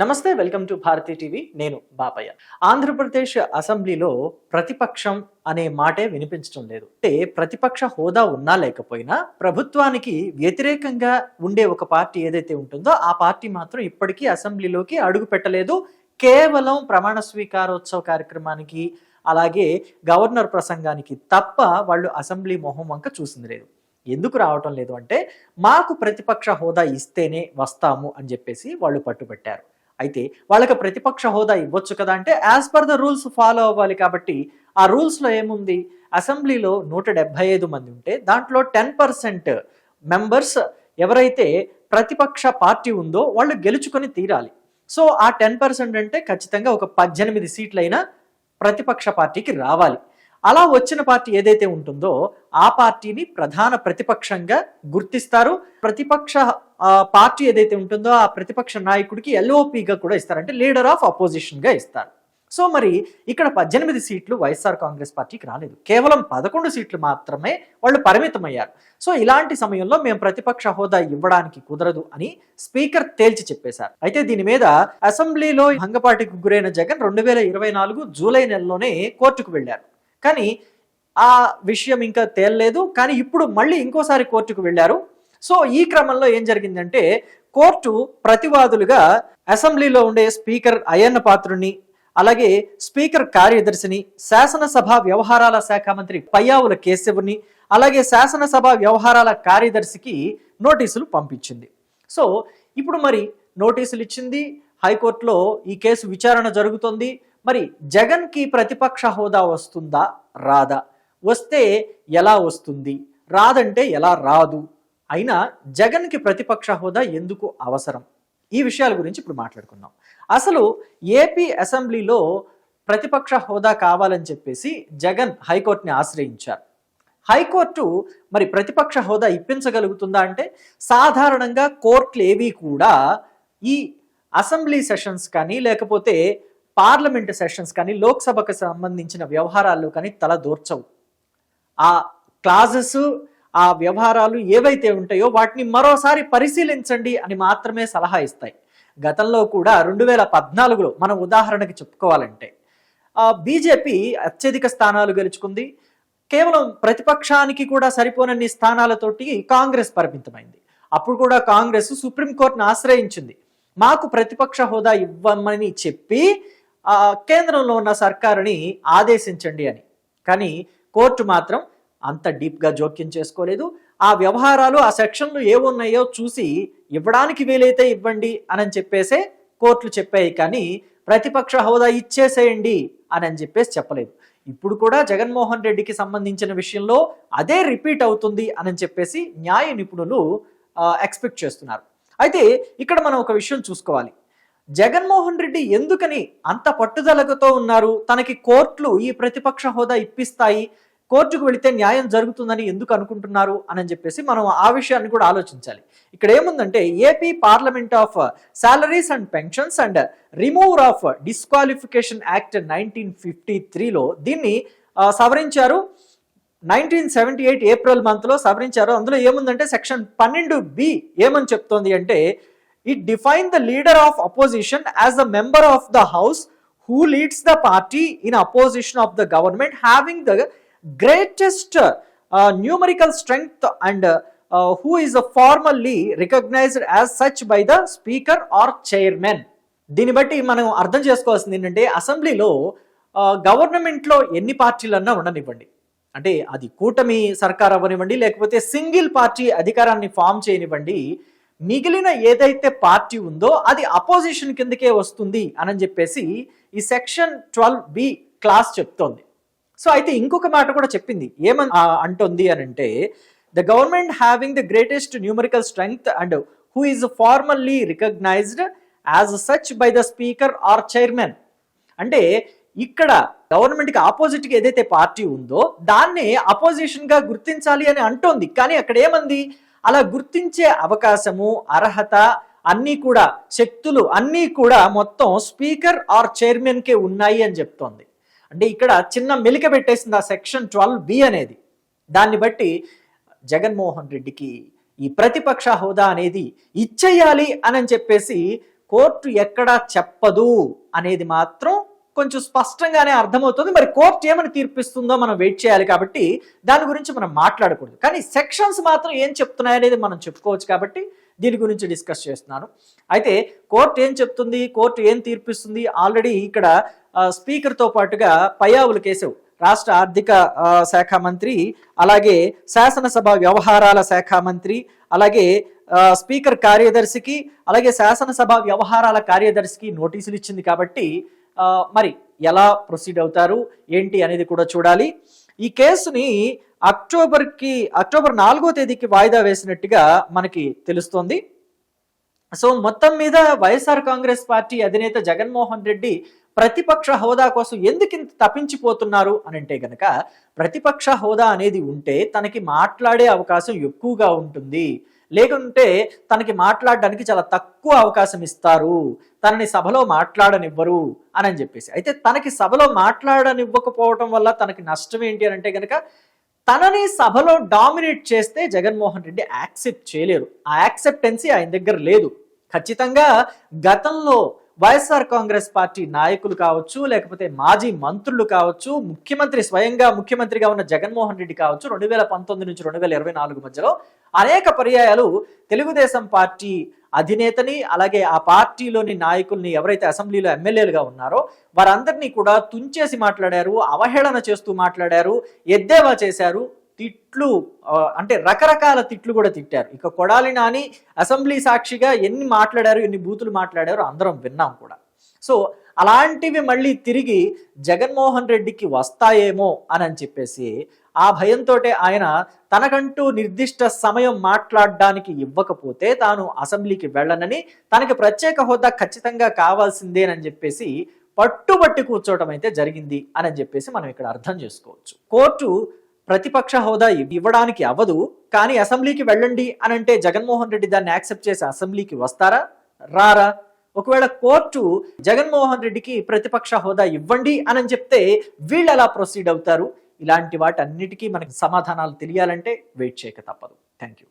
నమస్తే welcome to Bharati TV. నేను బాపయ్య. ఆంధ్రప్రదేశ్ అసెంబ్లీలో ప్రతిపక్షం అనే మాటే వినిపించడం లేదు. అంటే ప్రతిపక్ష హోదా ఉన్నా లేకపోయినా ప్రభుత్వానికి వ్యతిరేకంగా ఉండే ఒక పార్టీ ఏదైతే ఉంటుందో ఆ పార్టీ మాత్రం ఇప్పటికీ అసెంబ్లీలోకి అడుగు పెట్టలేదు. కేవలం ప్రమాణ స్వీకారోత్సవ కార్యక్రమానికి అలాగే గవర్నర్ ప్రసంగానికి తప్ప వాళ్ళు అసెంబ్లీ మొహం వంక చూసింది లేదు. ఎందుకు రావటం లేదు అంటే మాకు ప్రతిపక్ష హోదా ఇస్తేనే వస్తాము అని చెప్పేసి వాళ్ళు పట్టుబట్టారు. అయితే వాళ్ళకి ప్రతిపక్ష హోదా ఇవ్వచ్చు కదా అంటే as per the rules follow అవ్వాలి కాబట్టి ఆ రూల్స్లో ఏముంది? అసెంబ్లీలో నూట డెబ్బై ఐదు మంది ఉంటే దాంట్లో టెన్ పర్సెంట్ మెంబర్స్ ఎవరైతే ప్రతిపక్ష పార్టీ ఉందో వాళ్ళు గెలుచుకొని తీరాలి. సో ఆ టెన్ పర్సెంట్ అంటే ఖచ్చితంగా ఒక పద్దెనిమిది సీట్లైనా ప్రతిపక్ష పార్టీకి రావాలి. అలా వచ్చిన పార్టీ ఏదైతే ఉంటుందో ఆ పార్టీని ప్రధాన ప్రతిపక్షంగా గుర్తిస్తారు. ప్రతిపక్ష పార్టీ ఏదైతే ఉంటుందో ఆ ప్రతిపక్ష నాయకుడికి ఎల్ఓపిగా కూడా ఇస్తారు. అంటే లీడర్ ఆఫ్ అపోజిషన్గా ఇస్తారు. సో మరి ఇక్కడ పద్దెనిమిది సీట్లు వైఎస్ఆర్ కాంగ్రెస్ పార్టీకి రాలేదు. కేవలం పదకొండు సీట్లు మాత్రమే వాళ్ళు పరిమితమయ్యారు. సో ఇలాంటి సమయంలో మేము ప్రతిపక్ష హోదా ఇవ్వడానికి కుదరదు అని స్పీకర్ తేల్చి చెప్పేశారు. అయితే దీని మీద అసెంబ్లీలో భంగపాటికి గురైన జగన్ రెండు వేల ఇరవై నాలుగు జూలై నెలలోనే కోర్టుకు వెళ్ళారు. కానీ ఆ విషయం ఇంకా తేలలేదు. కానీ ఇప్పుడు మళ్ళీ ఇంకోసారి కోర్టుకు వెళ్ళారు. సో ఈ క్రమంలో ఏం జరిగిందంటే కోర్టు ప్రతివాదులుగా అసెంబ్లీలో ఉండే స్పీకర్ అయ్యన్న పాత్రుని అలాగే స్పీకర్ కార్యదర్శిని శాసనసభ వ్యవహారాల శాఖ మంత్రి పయ్యావుల కేశవుని అలాగే శాసనసభ వ్యవహారాల కార్యదర్శికి నోటీసులు పంపించింది. సో ఇప్పుడు మరి నోటీసులు ఇచ్చింది హైకోర్టులో ఈ కేసు విచారణ జరుగుతుంది. మరి జగన్కి ప్రతిపక్ష హోదా వస్తుందా? రాదా. వస్తే ఎలా వస్తుంది? రాదంటే ఎలా రాదు? అయినా జగన్కి ప్రతిపక్ష హోదా ఎందుకు అవసరం? ఈ విషయాల గురించి ఇప్పుడు మాట్లాడుకుందాం. అసలు ఏపీ అసెంబ్లీలో ప్రతిపక్ష హోదా కావాలని చెప్పేసి జగన్ హైకోర్టుని ఆశ్రయించారు. హైకోర్టు మరి ప్రతిపక్ష హోదా ఇప్పించగలుగుతుందా అంటే సాధారణంగా కోర్టులు ఏవి కూడా ఈ అసెంబ్లీ సెషన్స్ కానీ లేకపోతే పార్లమెంట్ సెషన్స్ కానీ లోక్సభకు సంబంధించిన వ్యవహారాల్లో కానీ తల దూర్చవు. ఆ క్లాజెస్ ఆ వ్యవహారాలు ఏవైతే ఉంటాయో వాటిని మరోసారి పరిశీలించండి అని మాత్రమే సలహా ఇస్తాయి. గతంలో కూడా రెండు వేల పద్నాలుగులో మనం ఉదాహరణకి చెప్పుకోవాలంటే బీజేపీ అత్యధిక స్థానాలు గెలుచుకుంది. కేవలం ప్రతిపక్షానికి కూడా సరిపోనన్ని స్థానాలతోటి కాంగ్రెస్ పరిమితమైంది. అప్పుడు కూడా కాంగ్రెస్ సుప్రీంకోర్టును ఆశ్రయించింది. మాకు ప్రతిపక్ష హోదా ఇవ్వమని చెప్పి కేంద్రంలో ఉన్న సర్కారుని ఆదేశించండి అని. కానీ కోర్టు మాత్రం అంత డీప్గా జోక్యం చేసుకోలేదు. ఆ వ్యవహారాలు ఆ సెక్షన్లు ఏమున్నాయో చూసి ఇవ్వడానికి వీలైతే ఇవ్వండి అని చెప్పేసే కోర్టులు చెప్పాయి. కానీ ప్రతిపక్ష హోదా ఇచ్చేసేయండి అని అని చెప్పేసి చెప్పలేదు. ఇప్పుడు కూడా జగన్మోహన్ రెడ్డికి సంబంధించిన విషయంలో అదే రిపీట్ అవుతుంది అని చెప్పేసి న్యాయ నిపుణులు ఎక్స్పెక్ట్ చేస్తున్నారు. అయితే ఇక్కడ మనం ఒక విషయం చూసుకోవాలి. జగన్మోహన్ రెడ్డి ఎందుకని అంత పట్టుదలతో ఉన్నారు? తనకి కోర్టులు ఈ ప్రతిపక్ష హోదా ఇప్పిస్తాయి. కోర్టుకు వెళితే న్యాయం జరుగుతుందని ఎందుకు అనుకుంటున్నారు? అని చెప్పేసి మనం ఆ విషయాన్ని కూడా ఆలోచించాలి. ఇక్కడ ఏముందంటే AP parliament of salaries and pensions and removal of disqualification act nineteen fifty త్రీలో దీన్ని సవరించారు. నైన్టీన్ సెవెంటీ ఎయిట్ ఏప్రిల్ మంత్లో సవరించారు. అందులో ఏముందంటే సెక్షన్ పన్నెండు బి ఏమని చెప్తోంది అంటే it define the leader of opposition as the member of the house who leads the party in opposition of the government having the greatest numerical strength and who is formally recognised as such by the speaker or chairman దీన్ని బట్టి మనం అర్థం చేసుకోవాల్సింది ఏంటంటే అసెంబ్లీలో గవర్నమెంట్లో ఎన్ని పార్టీలన్నా ఉండనివ్వండి. అంటే అది కూటమి సర్కార్ అవ్వనివ్వండి లేకపోతే సింగిల్ పార్టీ అధికారాన్ని ఫామ్ చేయనివ్వండి. మిగిలిన ఏదైతే పార్టీ ఉందో అది అపోజిషన్ కిందకే వస్తుంది అని చెప్పేసి ఈ సెక్షన్ ట్వెల్వ్ బి క్లాస్ చెప్తోంది. సో అయితే ఇంకొక మాట కూడా చెప్పింది. ఏమని అంటుంది అని అంటే the government having the greatest numerical strength and who is formally recognised as such by the speaker or chairman అంటే ఇక్కడ గవర్నమెంట్కి ఆపోజిట్కి ఏదైతే పార్టీ ఉందో దాన్ని అపోజిషన్గా గుర్తించాలి అని అంటోంది. కానీ అక్కడ ఏమంది? అలా గుర్తించే అవకాశము అర్హత అన్నీ కూడా శక్తులు అన్నీ కూడా మొత్తం స్పీకర్ ఆర్ చైర్మన్కే ఉన్నాయి అని చెప్తోంది. అంటే ఇక్కడ చిన్న మెలిక పెట్టేసింది ఆ సెక్షన్ ట్వెల్వ్ బి అనేది. దాన్ని బట్టి జగన్మోహన్ రెడ్డికి ఈ ప్రతిపక్ష హోదా అనేది ఇచ్చేయాలి అని చెప్పేసి కోర్టు ఎక్కడా చెప్పదు అనేది మాత్రం కొంచెం స్పష్టంగానే అర్థమవుతుంది. మరి కోర్టు ఏమని తీర్పిస్తుందో మనం వెయిట్ చేయాలి కాబట్టి దాని గురించి మనం మాట్లాడకూడదు. కానీ సెక్షన్స్ మాత్రం ఏం చెప్తున్నాయనేది మనం చెప్పుకోవచ్చు కాబట్టి దీని గురించి డిస్కస్ చేస్తున్నాను. అయితే కోర్టు ఏం చెప్తుంది? కోర్టు ఏం తీర్పిస్తుంది? ఆల్రెడీ ఇక్కడ స్పీకర్తో పాటుగా పయ్యావుల కేశవ్ రాష్ట్ర ఆర్థిక శాఖ మంత్రి అలాగే శాసనసభ వ్యవహారాల శాఖ మంత్రి అలాగే స్పీకర్ కార్యదర్శికి అలాగే శాసనసభ వ్యవహారాల కార్యదర్శికి నోటీసులు ఇచ్చింది కాబట్టి మరి ఎలా ప్రొసీడ్ అవుతారు ఏంటి అనేది కూడా చూడాలి. ఈ కేసుని అక్టోబర్కి అక్టోబర్ నాలుగో తేదీకి వాయిదా వేసినట్టుగా మనకి తెలుస్తోంది. సో మొత్తం మీద వైఎస్ఆర్ కాంగ్రెస్ పార్టీ అధినేత జగన్మోహన్ రెడ్డి ప్రతిపక్ష హోదా కోసం ఎందుకు ఇంత తప్పించిపోతున్నారు అని అంటే గనక ప్రతిపక్ష హోదా అనేది ఉంటే తనకి మాట్లాడే అవకాశం ఎక్కువగా ఉంటుంది. లేకుంటే తనకి మాట్లాడడానికి చాలా తక్కువ అవకాశం ఇస్తారు. తనని సభలో మాట్లాడనివ్వరు అని అని చెప్పేసి. అయితే తనకి సభలో మాట్లాడనివ్వకపోవటం వల్ల తనకి నష్టం ఏంటి అని అంటే గనక తనని సభలో డామినేట్ చేస్తే జగన్మోహన్ రెడ్డి యాక్సెప్ట్ చేయలేరు. ఆ యాక్సెప్టెన్సీ ఆయన దగ్గర లేదు. ఖచ్చితంగా గతంలో వైఎస్ఆర్ కాంగ్రెస్ పార్టీ నాయకులు కావచ్చు లేకపోతే మాజీ మంత్రులు కావచ్చు ముఖ్యమంత్రి స్వయంగా ముఖ్యమంత్రిగా ఉన్న జగన్మోహన్ రెడ్డి కావచ్చు రెండు వేల పంతొమ్మిది నుంచి రెండు వేల ఇరవై నాలుగు మధ్యలో అనేక పర్యాయాలు తెలుగుదేశం పార్టీ అధినేతని అలాగే ఆ పార్టీలోని నాయకుల్ని ఎవరైతే అసెంబ్లీలో ఎమ్మెల్యేలుగా ఉన్నారో వారందరినీ కూడా తుంచేసి మాట్లాడారు అవహేళన చేస్తూ మాట్లాడారు ఎద్దేవా చేశారు తిట్లు అంటే రకరకాల తిట్లు కూడా తిట్టారు. ఇక కొడాలి నాని అసెంబ్లీ సాక్షిగా ఎన్ని మాట్లాడారు ఎన్ని బూతులు మాట్లాడారో అందరం విన్నాం కూడా. సో అలాంటివి మళ్ళీ తిరిగి జగన్మోహన్ రెడ్డికి వస్తాయేమో అని అని చెప్పేసి ఆ భయంతో ఆయన తనకంటూ నిర్దిష్ట సమయం మాట్లాడడానికి ఇవ్వకపోతే తాను అసెంబ్లీకి వెళ్ళనని తనకి ప్రత్యేక హోదా ఖచ్చితంగా కావాల్సిందేనని చెప్పేసి పట్టుబట్టి కూర్చోవటం అయితే జరిగింది అని చెప్పేసి మనం ఇక్కడ అర్థం చేసుకోవచ్చు. కోర్టు ప్రతిపక్ష హోదా ఇవ్వడానికి అవ్వదు. కానీ అసెంబ్లీకి వెళ్ళండి అని అంటే జగన్మోహన్ రెడ్డి దాన్ని యాక్సెప్ట్ చేసి అసెంబ్లీకి వస్తారా? రారా? ఒకవేళ కోర్టు జగన్మోహన్ రెడ్డికి ప్రతిపక్ష హోదా ఇవ్వండి అని చెప్తే వీళ్ళు ఎలా ప్రొసీడ్ అవుతారు? ఇలాంటి వాటన్నిటికీ మనకి సమాధానాలు తెలియాలంటే వెయిట్ చేయక తప్పదు. Thank you